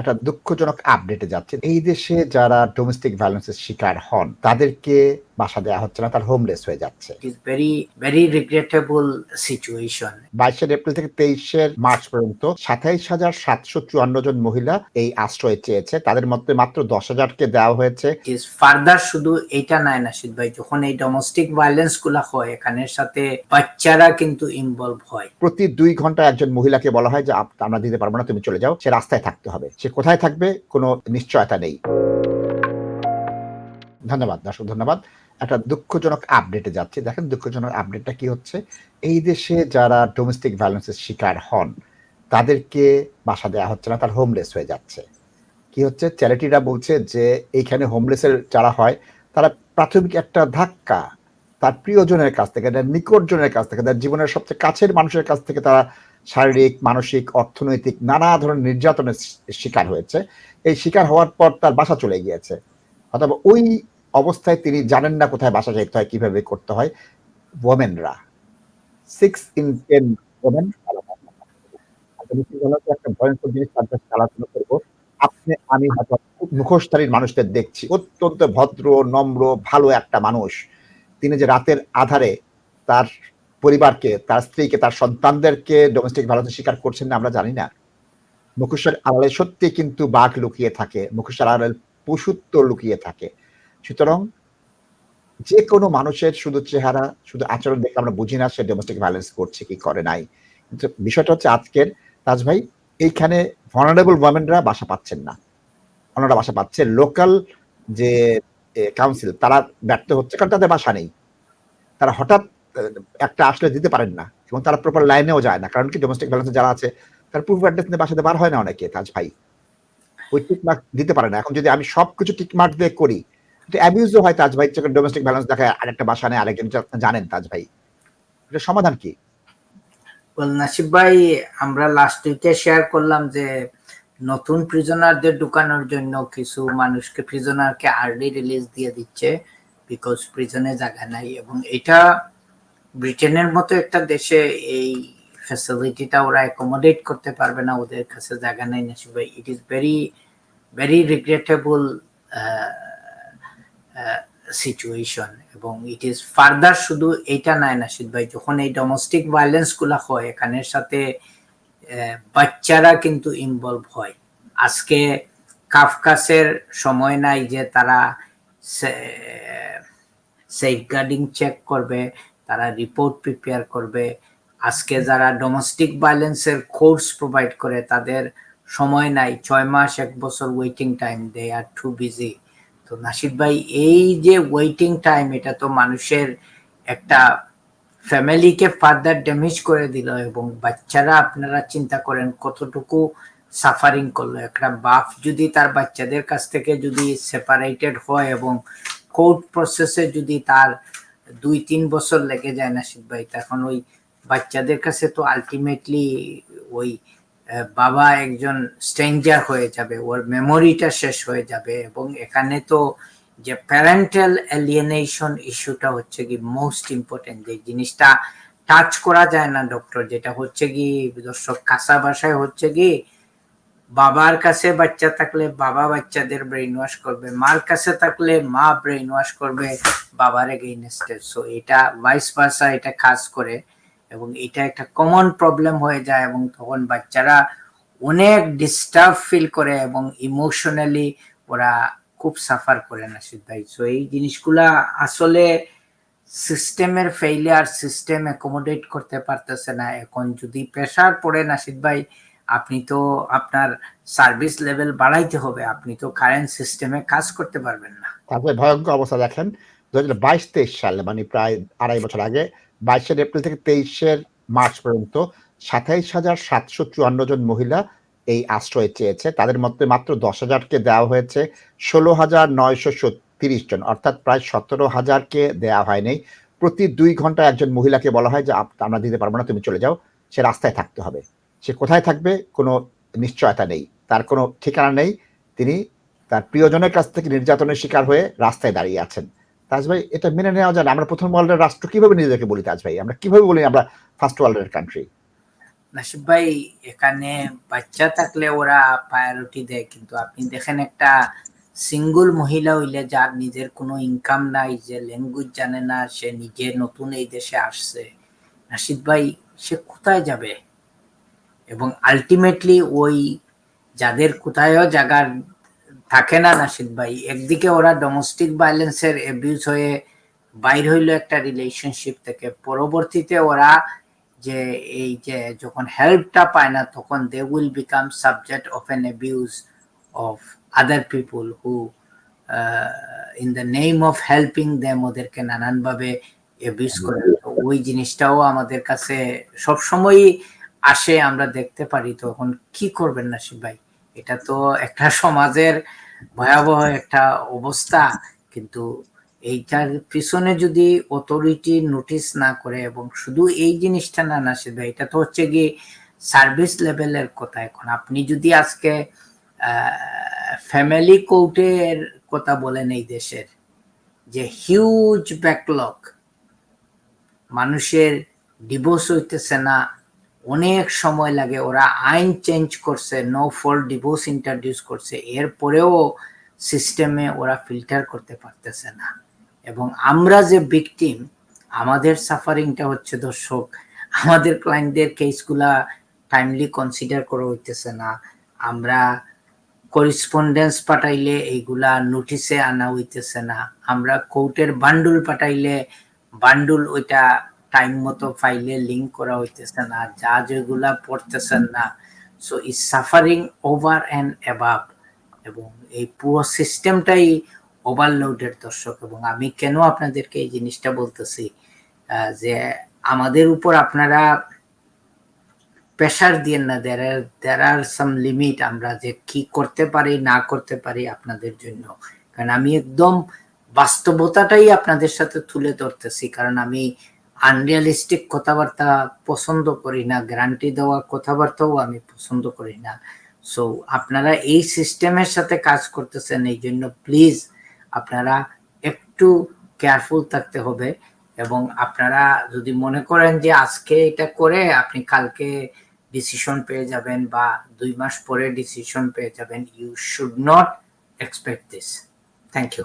একটা দুঃখজনক আপডেটে যাচ্ছে এই দেশে যারা ডোমেস্টিক ভায়োলেন্সের শিকার হন তাদেরকে বাসা দেওয়া হচ্ছে না তার হোমলেস হয়ে যাচ্ছে। বাইশের এপ্রিল থেকে তেইশের মার্চ পর্যন্ত সাতাইশ হাজার সাতশো চুয়ান্ন জন মহিলা এই আশ্রয় চেয়েছে। তাদের মধ্যে মাত্র দশ হাজারকে দেওয়া হয়েছে। Further শুধু এইটা নাই নাসিদ ভাই যখন এই ডোমেস্টিক ভায়োলেন্সগুলা হয় এখানের সাথে বাচ্চারা কিন্তু ইনভলভ হয়। প্রতি দুই ঘণ্টা একজন মহিলাকে বলা হয় যে আমরা দিতে পারব না তুমি চলে যাও। সে রাস্তায় থাকতে হবে। সে কোথায় থাকবে? কোনো নিশ্চয়তা নেই। ধন্যবাদ দর্শক ধন্যবাদ। একটা দুঃখজনক আপডেটে যাচ্ছে। দেখেন দুঃখজনক আপডেটটা কি হচ্ছে? এই দেশে যারা ডোমেস্টিক ভায়োলেন্সের শিকার হন, তাদেরকে বাসা দেওয়া হচ্ছে না, তার হোমলেস হয়ে যাচ্ছে। কি হচ্ছে? চ্যারিটিরা বলছে যে, এইখানে হোমলেসের যারা হয়, তারা প্রাথমিক একটা ধাক্কা। তার প্রিয়জনের কাছ থেকে, তার নিকটজনের কাছ থেকে, তার জীবনের সবচেয়ে কাছের মানুষের কাছ থেকে তারা শারীরিক, মানসিক, অর্থনৈতিক নানা ধরনের নির্যাতনের শিকার হয়েছে। এই শিকার হওয়ার পর তার বাসা চলে গিয়েছে। অথবা ওই অবস্থায় তিনি জানেন না কোথায় বাসা যেতে হয়, কীভাবে করতে হয়। ওমেনরা সিক্স ইন টেন ওমেন একটা ভয়ঙ্কর জিনিস তার কাছে আলোচনা করব আপনি, আমি হয়তো মুখোশধারীর মানুষদের দেখছি, অত্যন্ত ভদ্র, নম্র, ভালো একটা মানুষ। তিনি যে রাতের আধারে তার পরিবারকে, তার স্ত্রীকে, তার সন্তানদেরকে ডোমেস্টিক ভারতের শিকার করছেন না, আমরা জানি না। মুখোশের আড়ালে সত্যি কিন্তু বাঘ লুকিয়ে থাকে, মুখোশের আড়ালে পশুত্ব লুকিয়ে থাকে। সুতরাং যে কোনো মানুষের শুধু চেহারা, শুধু আচরণ দেখে আমরা বুঝি না সে ডোমেস্টিক ভায়োলেন্স করছে, কি করে নাই। কিন্তু বিষয়টা হচ্ছে আজকের তাজ ভাই, এইখানে ভনারেবল ওয়ামেনরা বাসা পাচ্ছেন না। ওনারা বাসা পাচ্ছে লোকাল যে কাউন্সিল তারা ব্যর্থ হচ্ছে কারণ তাদের বাসা নেই। তারা হঠাৎ একটা আসলে দিতে পারেন না এবং তারা প্রপার লাইনেও যায় না। কারণ কি ডোমেস্টিক ভায়োলেন্স যারা আছে, তার প্রুফ অ্যাড্রেস নিয়ে বাসাতে বার হয় না অনেকে, তাজ ভাই। ওই টিক মার্ক দিতে পারে না। এখন যদি আমি সবকিছু টিক মার্ক দিয়ে করি অ্যাবিউজও হয় তাজ ভাই ডোমেস্টিক ভায়োলেন্স দেখায়, আরেকটা বাসা নেই আরেকজন জানেন তাজ ভাই। এটা সমাধান কি? নাসিব ভাই, আমরা লাস্ট উইকে শেয়ার করলাম যে, নতুন প্রিজনারদের ঢুকানোর জন্য কিছু মানুষকে প্রিজনারকে আর্লি রিলিজ দিয়ে দিচ্ছে বিকজ প্রিজনে জায়গা নাই এবং এটা ব্রিটেনের মতো একটা দেশে এই ফ্যাসিলিটিটা ওরা অ্যাকোমোডেট করতে পারবে না, ওদের কাছে জায়গা নাই নাসিব ভাই। It is very very regrettable situation এবং ইট ইজ ফার্দার শুধু এইটা নাই নাসিদ ভাই, যখন এই ডোমেস্টিক ভায়োলেন্সগুলা হয়, এখানের সাথে বাচ্চারা কিন্তু ইনভলভ হয়। আজকে কাফকাসের সময় নাই যে তারা সেফগার্ডিং চেক করবে, তারা রিপোর্ট প্রিপেয়ার করবে। আজকে যারা ডোমেস্টিক ভায়োলেন্সের কোর্স প্রোভাইড করে, তাদের সময় নাই, ছয় মাস, এক বছর waiting time they are too busy তো নাসিদ ভাই, এই যে ওয়েটিং টাইম এটা তো মানুষের একটা ফ্যামিলিকে ফার্দার ড্যামেজ করে দিল এবং বাচ্চারা আপনারা চিন্তা করেন কতটুকু সাফারিং করল। একটা বাপ যদি তার বাচ্চাদের কাছ থেকে যদি সেপারেটেড হয় এবং কোর্ট প্রসেসে যদি তার দুই, তিন বছর লেগে যায় নাসিদ ভাই, তখন ওই বাচ্চাদের কাছে তো আলটিমেটলি ওই বাবা একজন স্ট্রেঞ্জার হয়ে যাবে, ওর মেমোরিটা শেষ হয়ে যাবে এবং এখানে তো যে প্যারেন্টাল এলিয়েনেশন ইস্যুটা হচ্ছে কি মোস্ট ইম্পর্টেন্ট যে জিনিসটা টাচ করা যায় না ডক্টর যেটা হচ্ছে কি দর্শক কাঁচা ভাষায় হচ্ছে কি বাবার কাছে বাচ্চা থাকলে বাবা বাচ্চাদের ব্রেইন ওয়াশ করবে, মার কাছে থাকলে মা ব্রেইন ওয়াশ করবে, বাবার এগেইনস্টে সো এটা ভাইস ভাষা এটা কাজ করে। এবং এটা একটা কমন প্রবলেম হয়ে যায় এবং তখন বাচ্চারা অনেক ডিস্টার্ব ফিল করে এবং ইমোশনালি ওরা খুব সাফার করে নাসিদ ভাই। সো এই জিনিসগুলা আসলে সিস্টেমের ফেইলিয়ার সিস্টেম অ্যাকোমোডেট করতে পারতেছে না। এখন যদি প্রেশার পড়ে নাসিদ ভাই, আপনি তো আপনার সার্ভিস লেভেল বাড়াইতে হবে। আপনি তো কারেন্ট সিস্টেমে কাজ করতে পারবেন না। তারপরে ভয়ঙ্কর অবস্থা দেখেন। দু হাজার বাইশ তেইশ সালে মানে প্রায় আড়াই বছর আগে বাইশের এপ্রিল থেকে তেইশের মার্চ পর্যন্ত সাতাইশ হাজার সাতশো চুয়ান্ন জন মহিলা এই আশ্রয় চেয়েছে। তাদের মধ্যে মাত্র দশ হাজারকে দেওয়া হয়েছে, ষোলো হাজার নয়শো তিরিশ জন, অর্থাৎ প্রায় সতেরো হাজারকে দেওয়া হয়নি। প্রতি দুই ঘণ্টা একজন মহিলাকে বলা হয় যে আমরা দিতে পারব না, তুমি চলে যাও। সে রাস্তায় থাকতে হবে। সে কোথায় থাকবে কোনো নিশ্চয়তা নেই, তার কোনো ঠিকানা নেই। তিনি তার প্রিয়জনের কাছ থেকে নির্যাতনের শিকার হয়ে রাস্তায় দাঁড়িয়ে আছেন। তাজ ভাই, এটা মেনে নেওয়া যায় আমরা প্রথম ওয়ার্ল্ডের রাষ্ট্র কীভাবে নিজেদেরকে বলি তাজ ভাই? আমরা কীভাবে বলি আমরা ফার্স্ট ওয়ার্ল্ডের কান্ট্রি নাসিব ভাই, এখানে বাচ্চা থাকলে ওরা প্রায়োরিটি দেয়, কিন্তু আপনি দেখেন একটা সিঙ্গল মহিলা হইলে যার নিজের কোনো ইনকাম নাই, যে ল্যাঙ্গুয়েজ জানে না, সে নিজে নতুন এই দেশে আসছে। নাসিদ ভাই, সে কোথায় যাবে? এবং আলটিমেটলি ওই যাদের কোথায়ও জায়গার থাকে না নাসিদ ভাই। একদিকে ওরা ডোমেস্টিক ভায়োলেন্সের অ্যাবিউজ হয়ে বাইর হইল একটা রিলেশনশিপ থেকে। পরবর্তীতে ওরা যে এই যে যখন হেল্পটা পায় না, তখন they will become subject of an abuse of other people who in the name of helping them ওদেরকে নানানভাবে অ্যাবিউজ করে। ওই জিনিসটাও আমাদের কাছে সবসময়ই আসে, আমরা দেখতে পারি। তখন কি করবেন নাসিব ভাই? এটা তো একটা সমাজের ভয়াবহ একটা অবস্থা, কিন্তু এইটার পিছনে যদি অথরিটি নোটিস না করে এবং শুধু এই জিনিসটা না না সেটা এটা তো হচ্ছে কি সার্ভিস লেভেলের কথা এখন। আপনি যদি আজকে ফ্যামিলি কোর্টের কথা বলেন এই দেশের, যে হিউজ ব্যাকলগ মানুষের ডিভোর্স হইতেছে না অনেক সময় লাগে, ওরা আইন চেঞ্জ করছে নো ফল ডিভোর্স ইন্ট্রোডিউস করছে এরপরেও সিস্টেমে ওরা ফিল্টার করতে পারতেছে না। এবং আমরা যে ভিকটিম আমাদের সাফারিংটা হচ্ছে দর্শক, আমাদের ক্লায়েন্টদের কেসগুলা টাইমলি কনসিডার করা হইতেছে না। আমরা করিসপন্ডেন্স পাঠাইলে এইগুলা নোটিশে আনা হইতেছে না। আমরা কোর্টের বান্ডুল পাঠাইলে বান্ডুল ওইটা টাইম মতো ফাইলে লিঙ্ক করা হইতেছে না, যা যেগুলা পড়তেছেন না। So is suffering over and above এবং এই পুরো সিস্টেমটাই ওভারলোডের দর্শক এবং আমি কেন আপনাদেরকে এই জিনিসটা বলতেছি? যে আমাদের উপর আপনারা প্রেশার দিয়ে না দের আর দের আর সাম লিমিট আমরা যে কি করতে পারি, না করতে পারি আপনাদের জন্য। কারণ আমি একদম বাস্তবতাটাই আপনাদের সাথে তুলে ধরতেছি, কারণ আমি আনরিয়ালিস্টিক কথাবার্তা পছন্দ করি না, গ্যারান্টি দেওয়া কথাবার্তাও আমি পছন্দ করি না। সো আপনারা এই সিস্টেমের সাথে কাজ করতেছেন, এই জন্য প্লিজ আপনারা একটু কেয়ারফুল থাকতে হবে এবং আপনারা যদি মনে করেন যে আজকে এটা করে আপনি কালকে ডিসিশন পেয়ে যাবেন বা দুই মাস পরে ডিসিশন পেয়ে যাবেন you should not expect this thank you